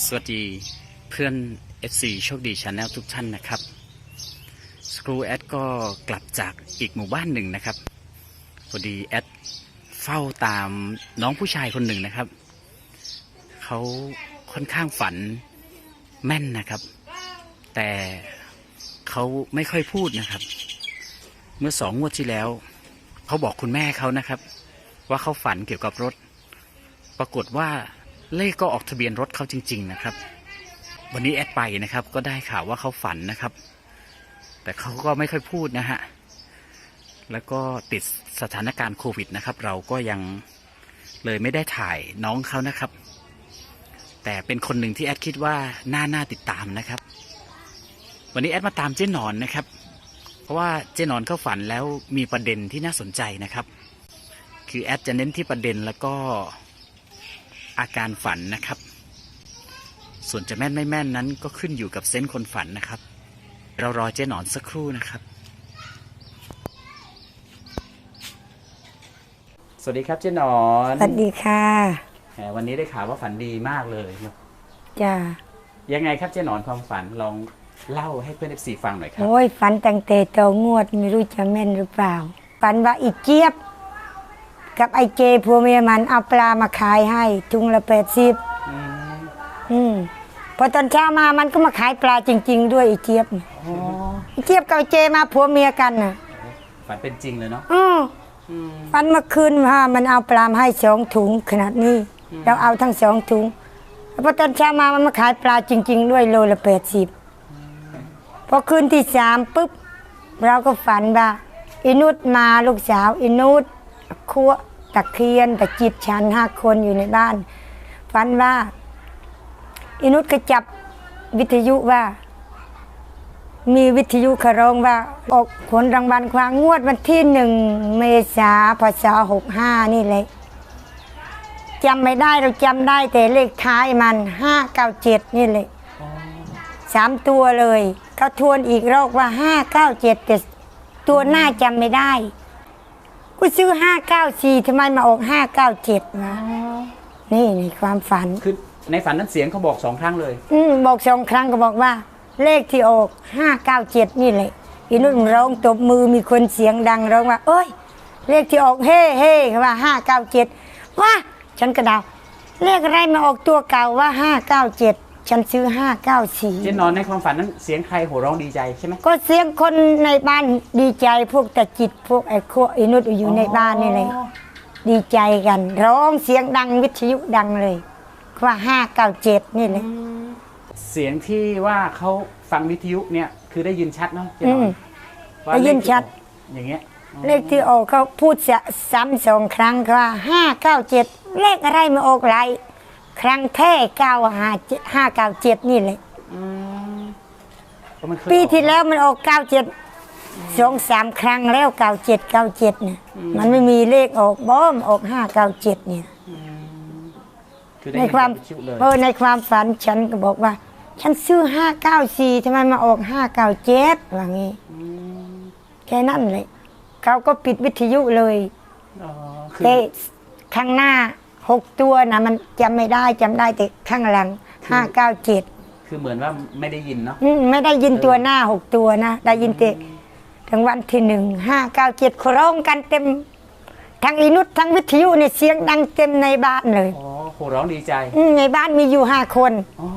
สวัสดีเพื่อน FC โชคดีชาแนลทุกท่านนะครับสครูแอดก็กลับจากอีกหมู่บ้านหนึ่งนะครับพอดีแอดเฝ้าตามน้องผู้ชายคนหนึ่งนะครับ เขาค่อนข้างฝันแม่นนะครับ แต่เขาไม่ค่อยพูดนะครับ เมื่อสองงวดที่แล้ว เขาบอกคุณแม่เขานะครับ ว่าเขาฝันเกี่ยวกับรถ ปรากฏว่า เลขก็ออกทะเบียนรถเขาจริง ๆ นะครับ วันนี้แอดไปนะครับ ก็ได้ข่าวว่าเขาฝันนะครับ แต่เขาก็ไม่ค่อยพูดนะฮะแล้วก็ติดสถานการณ์โควิดนะครับ เราก็ยังเลยไม่ได้ถ่ายน้องเขานะครับ แต่เป็นคนหนึ่งที่แอดคิดว่าน่าน่าติดตามนะครับ วันนี้แอดมาตามเจ๊หนอนนะครับ เพราะว่าเจ๊หนอนเขาฝันแล้วมีประเด็นที่น่าสนใจนะครับ คือแอดจะเน้นที่ประเด็นแล้วก็ อาการฝันนะครับ ส่วนจะแม่นไม่แม่นนั้นก็ขึ้นอยู่กับเซนส์คนฝันนะครับ เรารอเจ๊หนอนสักครู่นะครับ สวัสดีครับเจ๊หนอนสวัสดีค่ะแหมวันนี้ได้ข่าวว่าฝันดีมากเลยจ้ายังไงครับเจ๊หนอนความฝันลองเล่าให้เพื่อนเอฟซีฟังหน่อยครับ โอ้ยฝันตั้งแต่โตงวดไม่รู้จะแม่นหรือเปล่าฝันว่าอีเจี๊ยบ กับไอเจผัวเมียมันเอาปลามาขายให้ถุงละแปดสิบอืมอืมพอตอนเช้ามามันก็มาขายปลาจริง ๆ ด้วยไอเจี๊ยบน่ะอ๋อไอเจี๊ยบกับไอเจมาผัวเมียกันน่ะฝันเป็นจริงเลยเนาะอืออืมฝันเมื่อคืนว่ามันเอาปลามาให้สองถุงขนาดนี้เราเอาทั้งสองถุงแล้วพอตอนเช้ามามันมาขายปลาจริง ๆ ด้วยโลละแปดสิบพอคืนที่สามปุ๊บเราก็ฝันว่าอินุดมาลูกสาวอินุด คัวตะเคียนตะจิตฉันห้าคนอยู่ในบ้านฝันว่าอินุดก็จับวิทยุว่า มีวิทยุขร้องว่า ออกผลรางวัลความงวดวันที่หนึ่งเมษาพศหกห้านี่เลยจำไม่ได้เราจำได้แต่เลขท้ายมันห้าเก้าเจ็ดนี่เลยสามตัวเลยเขาทวนอีกรอบว่าห้าเก้าเจ็ดแต่ตัวหน้าจำไม่ได้ กูซื้อห้าเก้าสี่ทำไมมาออกห้าเก้าเจ็ดวะนี่ในความฝัน คือในฝันนั้นเสียงเขาบอกสองครั้งเลย อืมบอกสองครั้งก็บอกว่า เลขที่ออกห้าเก้าเจ็ดนี่เลยอีนุ่นร้องตบมือมีคนเสียงดังร้องว่า เอ้ย เลขที่ออกเฮ่เฮ่เขาว่าห้าเก้าเจ็ดว่าฉันก็เดาเลขอะไรมาออกตัวเก่าว่าห้าเก้าเจ็ด ฉันซื้อห้าเก้าสี่เจ๊นอนในความฝันนั้นเสียงใครโห่ร้องดีใจใช่ไหม ก็เสียงคนในบ้านดีใจพวกตะจิตพวกไอ้โคไอ้นุชอยู่ในบ้านนี่เลยดีใจกัน ร้องเสียงดังวิทยุดังเลยว่าห้าเก้าเจ็ดนี่เลย เสียงที่ว่าเขาฟังวิทยุเนี่ยคือได้ยินชัดเนาะเจ๊นอือนม ว่าได้ยินชัด เลขที่ออกอย่างเงี้ยเลขที่ออกเขาพูดซ้ำสองครั้งว่าห้าเก้าเจ็ดเลขอะไรมาออกไร ครั้งแท้เก้าห้าห้าเก้าเจ็ดนี่เลย อืมก็มันเคยปีออกที่แล้วมันออกเก้าเจ็ดสองสามครั้งแล้วเก้าเจ็ดเก้าเจ็ดเนี่ยมันไม่มีเลขออกบ้อมออกห้าเก้าเจ็ดเนี่ย คือได้ในยินความวิทยุเลยเออในความฝันฉันก็บอกว่า ฉันซื้อห้าเก้าสี่ทำไมมาออกห้าเก้าเจ็ดว่างี้แค่นั้นเลยเขาก็ปิดวิทยุเลยอ๋อคือแต่ข้างหน้า หกตัวนะมันจำไม่ได้จำได้แต่ข้างหลังห้าเก้าเจ็ดคือเหมือนว่าไม่ได้ยินเนาะไม่ได้ยินตัวหน้าหกตัวนะได้ยินแต่ทั้งวันที่หนึ่งห้าเก้าเจ็ดร้องกันเต็มทั้งอินุษทั้งวิทยุเนี่ยเสียงดังเต็มในบ้านเลยอ๋อโห่ร้องดีใจอืมในบ้านมีอยู่ห้าคนอ๋อ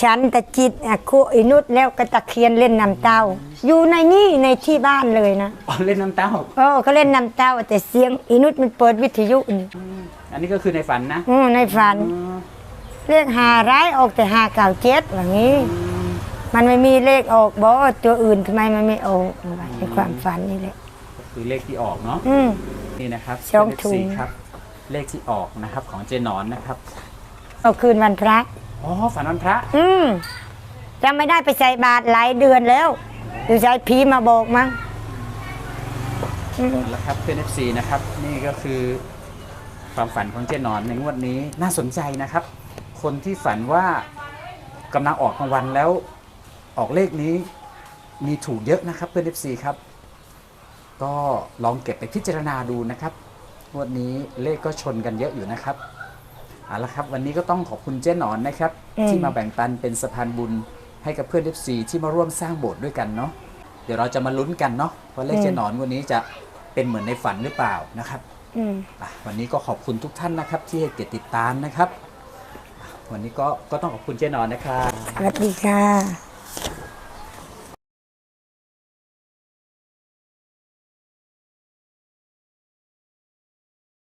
ฉันตะจิตอะครูอินุษแล้วก็ตะเคียนเล่นน้ำเต้า อยู่ในนี่ในที่บ้านเลยนะอ๋อเล่นน้ำเต้าเออเขาเล่นน้ำเต้าแต่เสียงอินุษมันเปิดวิทยุนี่ อันนี้ก็คือในฝันนะอืมในฝัน อ๋อเลขหาร้ายออกแต่หาเก่าเจ็ดแบบนี้ มันไม่มีเลขออกบอตัวอื่นทำไมมันไม่ออกในความฝันนี่แหละ ก็คือเลขที่ออกเนาะ อืม นี่นะครับสองเป็นเลขถุงสี่ครับ เลขที่ออกนะครับของเจนอนนะครับ เอาคืนวันพระ อ๋อ ฝันวันพระ อืมจำไม่ได้ไปใส่บาตรหลายเดือนแล้วหรือใช้ผีมาบอกมั้งอืมแล้วครับเป็น FC นะครับ นี่ก็คือ ความฝันของเจ๊หนอนในงวดนี้น่าสนใจนะครับ คนที่ฝันว่ากำลังออกรางวัลแล้วออกเลขนี้มีถูกเยอะนะครับเพื่อนเอฟซีครับ ก็ลองเก็บไปพิจารณาดูนะครับงวดนี้เลขก็ชนกันเยอะอยู่นะครับเอาละครับ วันนี้ก็ต้องขอบคุณเจ๊หนอนนะครับ ที่มาแบ่งปันเป็นสะพานบุญให้กับเพื่อนเอฟซีที่มาร่วมสร้างโบสถ์ด้วยกันเนาะเดี๋ยวเราจะมาลุ้นกันเนาะว่าเลขเจ๊หนอนวันนี้จะเป็นเหมือนในฝันหรือเปล่านะครับ วันนี้ก็ขอบคุณทุกท่านนะครับ ที่ให้เกียรติติดตามนะครับ วันนี้ก็ก็ต้องขอบคุณเจ๊นอนนะครับ สวัสดีค่ะ